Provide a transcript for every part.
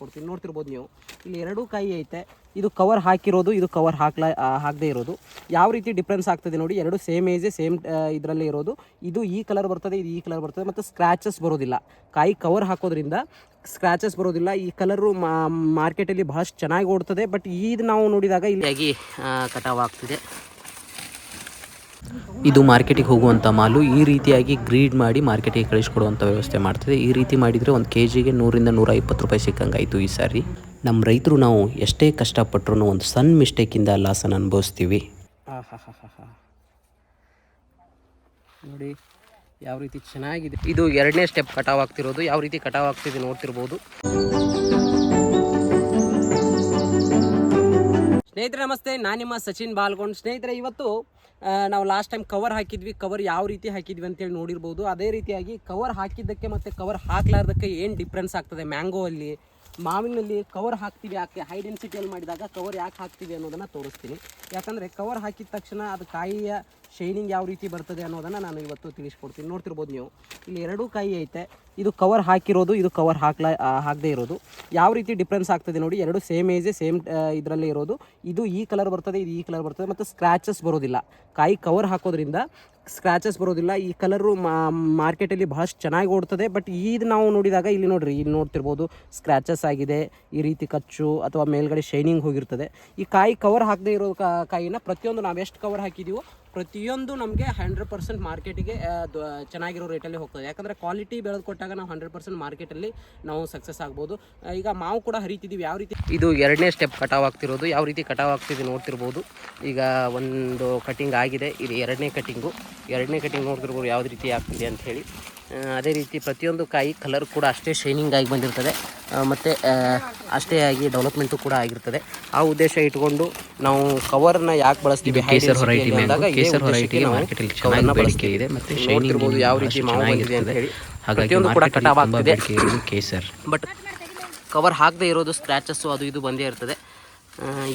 ಕೊಡ್ತೀನಿ ನೋಡ್ತಿರ್ಬೋದು ನೀವು. ಇಲ್ಲಿ ಎರಡೂ ಕಾಯಿ ಐತೆ. ಇದು ಕವರ್ ಹಾಕಿರೋದು, ಇದು ಕವರ್ ಹಾಕ್ಲ ಹಾಕದೇ ಇರೋದು. ಯಾವ ರೀತಿ ಡಿಫ್ರೆನ್ಸ್ ಆಗ್ತದೆ ನೋಡಿ, ಎರಡು ಸೇಮ್ ಏಜೆ ಸೇಮ್ ಇದರಲ್ಲಿ ಇರೋದು. ಇದು ಈ ಕಲರ್ ಬರ್ತದೆ, ಇದು ಈ ಕಲರ್ ಬರ್ತದೆ, ಮತ್ತು ಸ್ಕ್ರ್ಯಾಚಸ್ ಬರೋದಿಲ್ಲ. ಕಾಯಿ ಕವರ್ ಹಾಕೋದ್ರಿಂದ ಸ್ಕ್ರ್ಯಾಚಸ್ ಬರೋದಿಲ್ಲ. ಈ ಕಲರು ಮಾರ್ಕೆಟಲ್ಲಿ ಬಹಳಷ್ಟು ಚೆನ್ನಾಗಿ ಓಡ್ತದೆ ಬಟ್ ಇದು ನಾವು ನೋಡಿದಾಗ ಇಲ್ಲಿ ಕಟಾವ್ ಆಗ್ತಿದೆ. ಇದು ಮಾರ್ಕೆಟಿಗೆ ಹೋಗುವಂಥ ಮಾಲು ಈ ರೀತಿಯಾಗಿ ಗ್ರೀಡ್ ಮಾಡಿ ಮಾರ್ಕೆಟಿಗೆ ಕಳಿಸ್ಕೊಡುವಂಥ ವ್ಯವಸ್ಥೆ ಮಾಡ್ತದೆ. ಈ ರೀತಿ ಮಾಡಿದರೆ ಒಂದು ಕೆ ಜಿಗೆ ನೂರಿಂದ ನೂರ ಇಪ್ಪತ್ತು ರೂಪಾಯಿ ಸಿಕ್ಕಂಗಾಯಿತು ಈ ಸಾರಿ. ನಮ್ಮ ರೈತರು ನಾವು ಎಷ್ಟೇ ಕಷ್ಟಪಟ್ಟರು ಒಂದು ಸಣ್ಣ ಮಿಸ್ಟೇಕಿಂದ ಲಾಸನ್ನು ಅನುಭವಿಸ್ತೀವಿ. ನೋಡಿ ಯಾವ ರೀತಿ ಚೆನ್ನಾಗಿದೆ. ಇದು ಎರಡನೇ ಸ್ಟೆಪ್ ಕಟಾವ್ ಆಗ್ತಿರೋದು. ಯಾವ ರೀತಿ ಕಟಾವ್ ಆಗ್ತಿದೆ ನೋಡ್ತಿರ್ಬೋದು. ಸ್ನೇಹಿತರೆ, ನಮಸ್ತೆ. ನಾನು ನಿಮ್ಮ ಸಚಿನ್ ಬಾಲ್ಗೊಂಡ್. ಸ್ನೇಹಿತರೆ, ಇವತ್ತು ನಾವು ಲಾಸ್ಟ್ ಟೈಮ್ ಕವರ್ ಹಾಕಿದ್ವಿ. ಕವರ್ ಯಾವ ರೀತಿ ಹಾಕಿದ್ವಿ ಅಂತೇಳಿ ನೋಡಿರ್ಬೋದು. ಅದೇ ರೀತಿಯಾಗಿ ಕವರ್ ಹಾಕಿದ್ದಕ್ಕೆ ಮತ್ತು ಕವರ್ ಹಾಕ್ಲಾರ್ದಕ್ಕೆ ಏನು ಡಿಫ್ರೆನ್ಸ್ ಆಗ್ತದೆ? ಮ್ಯಾಂಗೋ ಅಲ್ಲಿ, ಮಾವಿನಲ್ಲಿ ಕವರ್ ಹಾಕ್ತೀವಿ, ಯಾಕೆ? ಹೈ ಡೆನ್ಸಿಟಿಯಲ್ಲಿ ಮಾಡಿದಾಗ ಕವರ್ ಯಾಕೆ ಹಾಕ್ತೀವಿ ಅನ್ನೋದನ್ನು ತೋರಿಸ್ತೀನಿ. ಯಾಕಂದರೆ ಕವರ್ ಹಾಕಿದ ತಕ್ಷಣ ಅದು ಕಾಯಿಯ ಶೈನಿಂಗ್ ಯಾವ ರೀತಿ ಬರ್ತದೆ ಅನ್ನೋದನ್ನು ನಾನು ಇವತ್ತು ತಿಳಿಸ್ಕೊಡ್ತೀನಿ. ನೋಡ್ತಿರ್ಬೋದು ನೀವು. ಇಲ್ಲಿ ಎರಡೂ ಕಾಯಿ ಐತೆ. ಇದು ಕವರ್ ಹಾಕಿರೋದು, ಇದು ಕವರ್ ಹಾಕ್ಲ ಹಾಕದೇ ಇರೋದು. ಯಾವ ರೀತಿ ಡಿಫ್ರೆನ್ಸ್ ಆಗ್ತದೆ ನೋಡಿ, ಎರಡು ಸೇಮ್ ಏಜೆ ಸೇಮ್ ಇದರಲ್ಲಿ ಇರೋದು. ಇದು ಈ ಕಲರ್ ಬರ್ತದೆ, ಇದು ಈ ಕಲರ್ ಬರ್ತದೆ, ಮತ್ತು ಸ್ಕ್ರ್ಯಾಚಸ್ ಬರೋದಿಲ್ಲ. ಕಾಯಿ ಕವರ್ ಹಾಕೋದ್ರಿಂದ ಸ್ಕ್ರ್ಯಾಚಸ್ ಬರೋದಿಲ್ಲ. ಈ ಕಲರು ಮಾರ್ಕೆಟಲ್ಲಿ ಬಹಳಷ್ಟು ಚೆನ್ನಾಗಿ ಓಡ್ತದೆ ಬಟ್ ಇದು ನಾವು ನೋಡಿದಾಗ ಇಲ್ಲಿ ನೋಡ್ರಿ, ಇಲ್ಲಿ ನೋಡ್ತಿರ್ಬೋದು ಸ್ಕ್ರ್ಯಾಚಸ್ ಆಗಿದೆ, ಈ ರೀತಿ ಕಚ್ಚು ಅಥವಾ ಮೇಲ್ಗಡೆ ಶೈನಿಂಗ್ ಹೋಗಿರ್ತದೆ. ಈ ಕಾಯಿ ಕವರ್ ಹಾಕದೇ ಇರೋ ಕಾಯಿನ ಪ್ರತಿಯೊಂದು ನಾವು ಎಷ್ಟು ಕವರ್ ಹಾಕಿದ್ದೀವೋ ಪ್ರತಿಯೊಂದು ನಮಗೆ ಹಂಡ್ರೆಡ್ ಪರ್ಸೆಂಟ್ ಮಾರ್ಕೆಟಿಗೆ ಚೆನ್ನಾಗಿರೋ ರೇಟಲ್ಲಿ ಹೋಗ್ತದೆ. ಯಾಕಂದರೆ ಕ್ವಾಲಿಟಿ ಬೆಳೆದು ಕೊಟ್ಟಾಗ ನಾವು ಹಂಡ್ರೆಡ್ ಪರ್ಸೆಂಟ್ ಮಾರ್ಕೆಟಲ್ಲಿ ನಾವು ಸಕ್ಸಸ್ ಆಗ್ಬೋದು. ಈಗ ಮಾವು ಕೂಡ ಹರಿತಿದ್ದೀವಿ ಯಾವ ರೀತಿ ಇದು ಎರಡನೇ ಸ್ಟೆಪ್ ಕಟಾವ್ ಆಗ್ತಿರೋದು. ಯಾವ ರೀತಿ ಕಟಾವ್ ಆಗ್ತಿದೆ ನೋಡ್ತಿರ್ಬೋದು. ಈಗ ಒಂದು ಕಟಿಂಗ್ ಆಗಿದೆ. ಇದು ಎರಡನೇ ಕಟಿಂಗು ಎರಡನೇ ಕಟಿಂಗ್ ನೋಡ್ತಿರ್ಬೋದು ಯಾವ ರೀತಿ ಆಗ್ತಿದೆ ಅಂತ ಹೇಳಿ. ಅದೇ ರೀತಿ ಪ್ರತಿಯೊಂದು ಕಾಯಿ ಕಲರ್ ಕೂಡ ಅಷ್ಟೇ ಶೈನಿಂಗ್ ಆಗಿ ಬಂದಿರ್ತದೆ. ಮತ್ತು ಅಷ್ಟೇ ಆಗಿ ಡೆವಲಪ್ಮೆಂಟು ಕೂಡ ಆಗಿರ್ತದೆ. ಆ ಉದ್ದೇಶ ಇಟ್ಕೊಂಡು ನಾವು ಕವರ್ನ ಯಾಕೆ ಬಳಸ್ತೀವಿ? ಕೇಸರ್ ಇದೇ ಕೇಸರ್ ನಾವು ಮಾರ್ಕೆಟಲ್ಲಿ ಚೆನ್ನಾಗಿ ಬೇಡಿಕೆ. ಇದೆ ಮತ್ತು ಶೈನಿಂಗ್ ಇರ್ಬೋದು ಯಾವ ರೀತಿ ಮಾವು ಬಂದಿದೆ ಅಂತ ಹೇಳಿ. ಹಾಗಾಗಿ ಪ್ರತಿಯೊಂದು ಕೂಡ ಕಟಾವ್ ಆಗ್ತಿದೆ ಬೇಡಿಕೆ ಇರೋದು ಕೇಸರ್. ಬಟ್ ಕವರ್ ಹಾಕದೇ ಇರೋದು ಸ್ಕ್ರ್ಯಾಚಸ್ಸು ಅದು ಇದು ಬಂದೇ ಇರ್ತದೆ.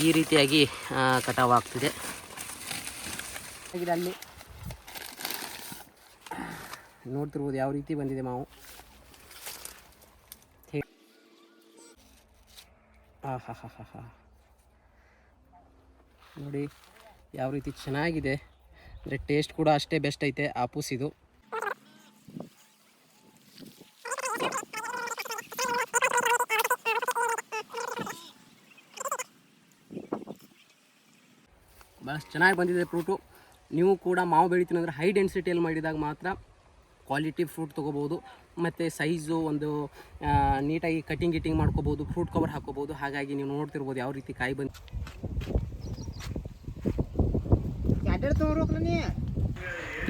ಈ ರೀತಿಯಾಗಿ ಕಟಾವಾಗ್ತಿದೆ ಕಟಾವ್ ಆಗ್ತಿದೆ. ಅಲ್ಲಿ ನೋಡ್ತಿರ್ಬೋದು ಯಾವ ರೀತಿ ಬಂದಿದೆ ಮಾವು. ಹಾಂ. ಹಾ ಹಾ ನೋಡಿ ಯಾವ ರೀತಿ ಚೆನ್ನಾಗಿದೆ. ಅಂದರೆ ಟೇಸ್ಟ್ ಕೂಡ ಅಷ್ಟೇ ಬೆಸ್ಟ್ ಐತೆ ಆಪೂಸ್ ಇದು ಭಾಳಷ್ಟು ಚೆನ್ನಾಗಿ ಬಂದಿದೆ ಫ್ರೂಟು ನೀವು ಕೂಡ ಮಾವು ಬೆಳಿತೀನಿ ಅಂದರೆ ಹೈ ಡೆನ್ಸಿಟಿಯಲ್ಲಿ ಮಾಡಿದಾಗ ಮಾತ್ರ ಕ್ವಾಲಿಟಿ ಫ್ರೂಟ್ ತೊಗೋಬೋದು ಮತ್ತು ಸೈಜು ಒಂದು ನೀಟಾಗಿ ಕಟಿಂಗ್ ಗಿಟಿಂಗ್ ಮಾಡ್ಕೋಬೋದು ಫ್ರೂಟ್ ಕವರ್ ಹಾಕೋಬೋದು. ಹಾಗಾಗಿ ನೀವು ನೋಡ್ತಿರ್ಬೋದು ಯಾವ ರೀತಿ ಕಾಯಿ ಬಂದು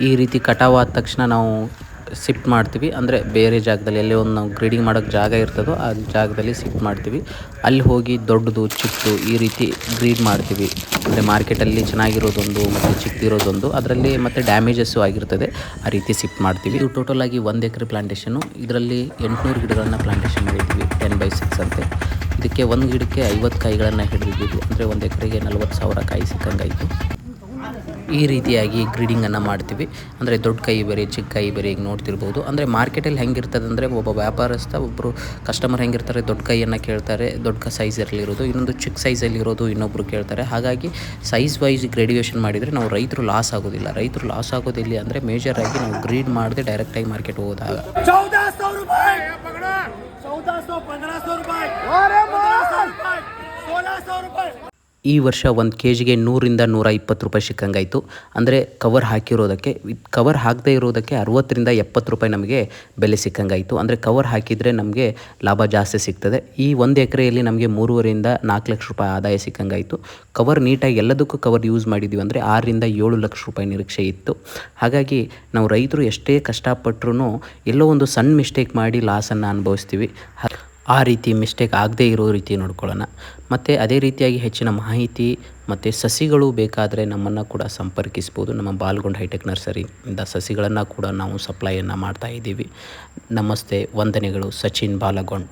ಈ ರೀತಿ ಕಟಾವ್ ಆದ ತಕ್ಷಣ ನಾವು ಶಿಫ್ಟ್ ಮಾಡ್ತೀವಿ. ಅಂದರೆ ಬೇರೆ ಜಾಗದಲ್ಲಿ ಎಲ್ಲೇ ಒಂದು ನಾವು ಗ್ರೀಡಿಂಗ್ ಮಾಡೋಕೆ ಜಾಗ ಇರ್ತದೋ ಆ ಜಾಗದಲ್ಲಿ ಶಿಫ್ಟ್ ಮಾಡ್ತೀವಿ. ಅಲ್ಲಿ ಹೋಗಿ ದೊಡ್ಡದು, ಚಿಕ್ಕದು ಈ ರೀತಿ ಗ್ರೀಡ್ ಮಾಡ್ತೀವಿ. ಅಂದರೆ ಮಾರ್ಕೆಟಲ್ಲಿ ಚೆನ್ನಾಗಿರೋದೊಂದು ಮತ್ತು ಚಿಕ್ಕದಿರೋದೊಂದು, ಅದರಲ್ಲಿ ಮತ್ತು ಡ್ಯಾಮೇಜಸ್ಸು ಆಗಿರ್ತದೆ. ಆ ರೀತಿ ಶಿಫ್ಟ್ ಮಾಡ್ತೀವಿ. ಇದು ಟೋಟಲ್ ಆಗಿ ಒಂದು ಎಕರೆ ಪ್ಲಾಂಟೇಷನು ಇದರಲ್ಲಿ ಎಂಟುನೂರು ಗಿಡಗಳನ್ನು ಪ್ಲಾಂಟೇಷನ್ ಮಾಡಿದ್ದೀವಿ. ಟೆನ್ ಬೈ ಸಿಕ್ಸ್ ಅಂತೆ. ಇದಕ್ಕೆ ಒಂದು ಗಿಡಕ್ಕೆ ಐವತ್ತು ಕಾಯಿಗಳನ್ನು ಹಿಡಿದಿದ್ದು ಅಂದರೆ ಒಂದು ಎಕರೆಗೆ ನಲ್ವತ್ತು ಸಾವಿರ ಕಾಯಿ ಸಿಕ್ಕಂಗಾಯಿತು. ಈ ರೀತಿಯಾಗಿ ಗ್ರೀಡಿಂಗನ್ನು ಮಾಡ್ತೀವಿ. ಅಂದರೆ ದೊಡ್ಡ ಕೈ ಬೇರೆ ಚಿಕ್ಕ ಕೈ ಬೇರೆ ಈಗ ನೋಡ್ತಿರ್ಬೋದು. ಅಂದರೆ ಮಾರ್ಕೆಟಲ್ಲಿ ಹೆಂಗಿರ್ತದೆ ಅಂದರೆ ಒಬ್ಬ ವ್ಯಾಪಾರಸ್ಥ ಒಬ್ಬರು ಕಸ್ಟಮರ್ ಹೆಂಗಿರ್ತಾರೆ ದೊಡ್ಡ ಕೈಯನ್ನು ಕೇಳ್ತಾರೆ ದೊಡ್ಡ ಸೈಜಲ್ಲಿರೋದು ಇನ್ನೊಂದು ಚಿಕ್ಕ ಸೈಜಲ್ಲಿರೋದು ಇನ್ನೊಬ್ಬರು ಕೇಳ್ತಾರೆ. ಹಾಗಾಗಿ ಸೈಜ್ ವೈಸ್ ಗ್ರೇಡಿಯೇಷನ್ ಮಾಡಿದರೆ ನಾವು ರೈತರು ಲಾಸ್ ಆಗೋದಿಲ್ಲ. ರೈತರು ಲಾಸ್ ಆಗೋದಿಲ್ಲ ಅಂದರೆ ಮೇಜರ್ ಆಗಿ ನಾವು ಗ್ರೀಡ್ ಮಾಡದೆ ಡೈರೆಕ್ಟಾಗಿ ಮಾರ್ಕೆಟ್ ಹೋದಾಗ ಈ ವರ್ಷ ಒಂದು ಕೆ ಜಿಗೆ ನೂರಿಂದ ನೂರ ಇಪ್ಪತ್ತು ರೂಪಾಯಿ ಸಿಕ್ಕಂಗಾಯಿತು. ಅಂದರೆ ಕವರ್ ಹಾಕಿರೋದಕ್ಕೆ ಕವರ್ ಹಾಕದೇ ಇರೋದಕ್ಕೆ ಅರುವತ್ತರಿಂದ ಎಪ್ಪತ್ತು ರೂಪಾಯಿ ನಮಗೆ ಬೆಲೆ ಸಿಕ್ಕಂಗಾಯಿತು. ಅಂದರೆ ಕವರ್ ಹಾಕಿದರೆ ನಮಗೆ ಲಾಭ ಜಾಸ್ತಿ ಸಿಗ್ತದೆ. ಈ ಒಂದು ಎಕರೆಯಲ್ಲಿ ನಮಗೆ ಮೂರುವರೆಯಿಂದ ನಾಲ್ಕು ಲಕ್ಷ ರೂಪಾಯಿ ಆದಾಯ ಸಿಕ್ಕಂಗಾಯಿತು. ಕವರ್ ನೀಟಾಗಿ ಎಲ್ಲದಕ್ಕೂ ಕವರ್ ಯೂಸ್ ಮಾಡಿದ್ದೀವಿ ಅಂದರೆ ಆರರಿಂದ ಏಳು ಲಕ್ಷ ರೂಪಾಯಿ ನಿರೀಕ್ಷೆ ಇತ್ತು. ಹಾಗಾಗಿ ನಾವು ರೈತರು ಎಷ್ಟೇ ಕಷ್ಟಪಟ್ಟರೂ ಎಲ್ಲೋ ಒಂದು ಸಣ್ಣ ಮಿಸ್ಟೇಕ್ ಮಾಡಿ ಲಾಸನ್ನು ಅನುಭವಿಸ್ತೀವಿ. ಆ ರೀತಿ ಮಿಸ್ಟೇಕ್ ಆಗದೇ ಇರೋ ರೀತಿ ನೋಡ್ಕೊಳ್ಳೋಣ. ಮತ್ತು ಅದೇ ರೀತಿಯಾಗಿ ಹೆಚ್ಚಿನ ಮಾಹಿತಿ ಮತ್ತು ಸಸಿಗಳು ಬೇಕಾದರೆ ನಮ್ಮನ್ನು ಕೂಡ ಸಂಪರ್ಕಿಸ್ಬೋದು. ನಮ್ಮ ಬಾಲ್ಗೊಂಡ್ ಹೈಟೆಕ್ ನರ್ಸರಿಯಿಂದ ಸಸಿಗಳನ್ನು ಕೂಡ ನಾವು ಸಪ್ಲೈಯನ್ನು ಮಾಡ್ತಾ ಇದ್ದೀವಿ. ನಮಸ್ತೆ, ವಂದನೆಗಳು. ಸಚಿನ್ ಬಾಲಗೊಂಡ್.